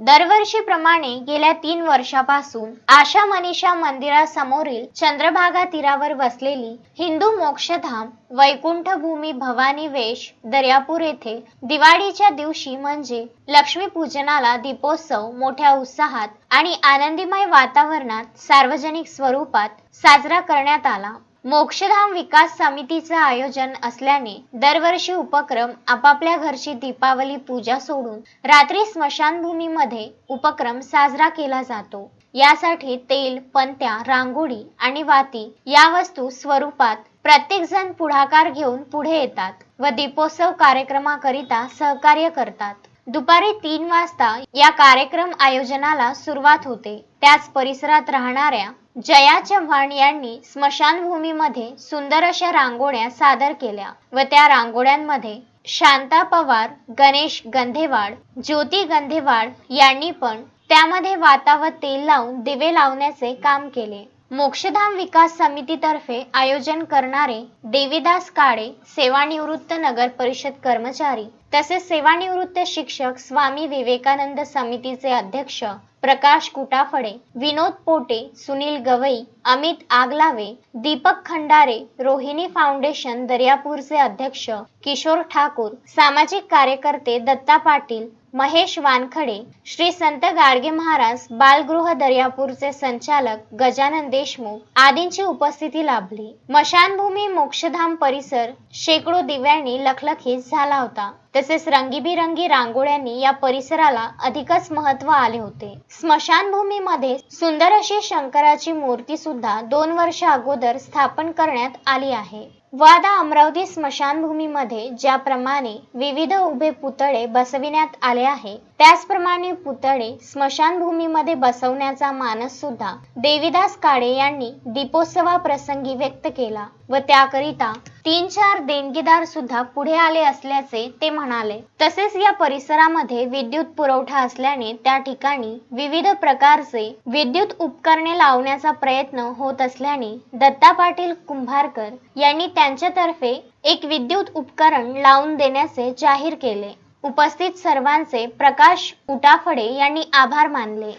दरवर्षीप्रमाणे गेल्या तीन वर्षापासून आशा मनीषा मंदिरासमोरील चंद्रभागा तीरावर वसलेली हिंदू मोक्षधाम वैकुंठ भूमी भवानी वेश दर्यापूर येथे दिवाळीच्या दिवशी म्हणजे लक्ष्मी पूजनाला दीपोत्सव मोठ्या उत्साहात आणि आनंदीमय वातावरणात सार्वजनिक स्वरूपात साजरा करण्यात आला. मोक्षधाम विकास समितीचं आयोजन असल्याने दरवर्षी उपक्रम आपापल्या घरची दीपावली पूजा सोडून रात्री स्मशानभूमीमध्ये उपक्रम साजरा केला जातो. यासाठी तेल पंत्या रांगोळी आणि वाती या वस्तू स्वरूपात प्रत्येकजण पुढाकार घेऊन पुढे येतात व दीपोत्सव कार्यक्रमाकरिता सहकार्य करतात. दुपारी तीन वाजता या कार्यक्रम आयोजनाला सुरुवात होते. त्याच परिसरात राहणाऱ्या जया चव्हाण यांनी स्मशानभूमीमध्ये सुंदर अशा रांगोळ्या सादर केल्या व त्या रांगोळ्यांमध्ये शांता पवार गणेश गंधेवाड ज्योती गंधेवाड यांनी पण त्यामध्ये वाता व तेल लावून दिवे लावण्याचे काम केले. मोक्षधाम विकास समितीतर्फे आयोजन करणारे देवीदास काळे सेवानिवृत्त नगर परिषद कर्मचारी तसेच सेवानिवृत्त शिक्षक स्वामी विवेकानंद समितीचे अध्यक्ष प्रकाश कुटाफडे विनोद पोटे सुनील गवई अमित आगलावे दीपक खंडारे रोहिणी फाउंडेशन दर्यापूरचे अध्यक्ष किशोर ठाकूर सामाजिक कार्यकर्ते दत्ता पाटील महेश वानखडे श्री संत गाडगे महाराज बालगृह दर्यापूरचे संचालक गजानन देशमुख आदींची उपस्थिती लाभली. मशानभूमी मोक्षधाम परिसर शेकडो दिव्यांनी लखलखीत झाला होता. तसेच रंगीबिरंगी रांगोळ्यांनी या परिसराला अधिकच महत्त्व आले होते. स्मशानभूमीमध्ये सुंदर अशी शंकराची मूर्ती सुद्धा दोन वर्ष अगोदर स्थापन करण्यात आली आहे. वादा अमरावती स्मशानभूमीमध्ये ज्याप्रमाणे विविध उभे पुतळे बसविण्यात आले आहे त्याचप्रमाणे पुतळे स्मशानभूमीमध्ये बसवण्याचा मानस सुद्धा देवीदास काळे यांनी दीपोत्सवाप्रसंगी व्यक्त केला व त्याकरिता तीन चार देणगीदार सुद्धा पुढे आले असल्याचे ते म्हणाले. तसेच या परिसरामध्ये विद्युत पुरवठा असल्याने त्या ठिकाणी विविध प्रकारचे विद्युत उपकरणे लावण्याचा प्रयत्न होत असल्याने दत्ता पाटील कुंभारकर यांनी त्यांच्यातर्फे एक विद्युत उपकरण लावून देण्याचे जाहीर केले. उपस्थित सर्वांचे प्रकाश उटाफडे यांनी आभार मानले.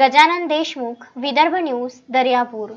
गजानन देशमुख विदर्भ न्यूज दर्यापूर.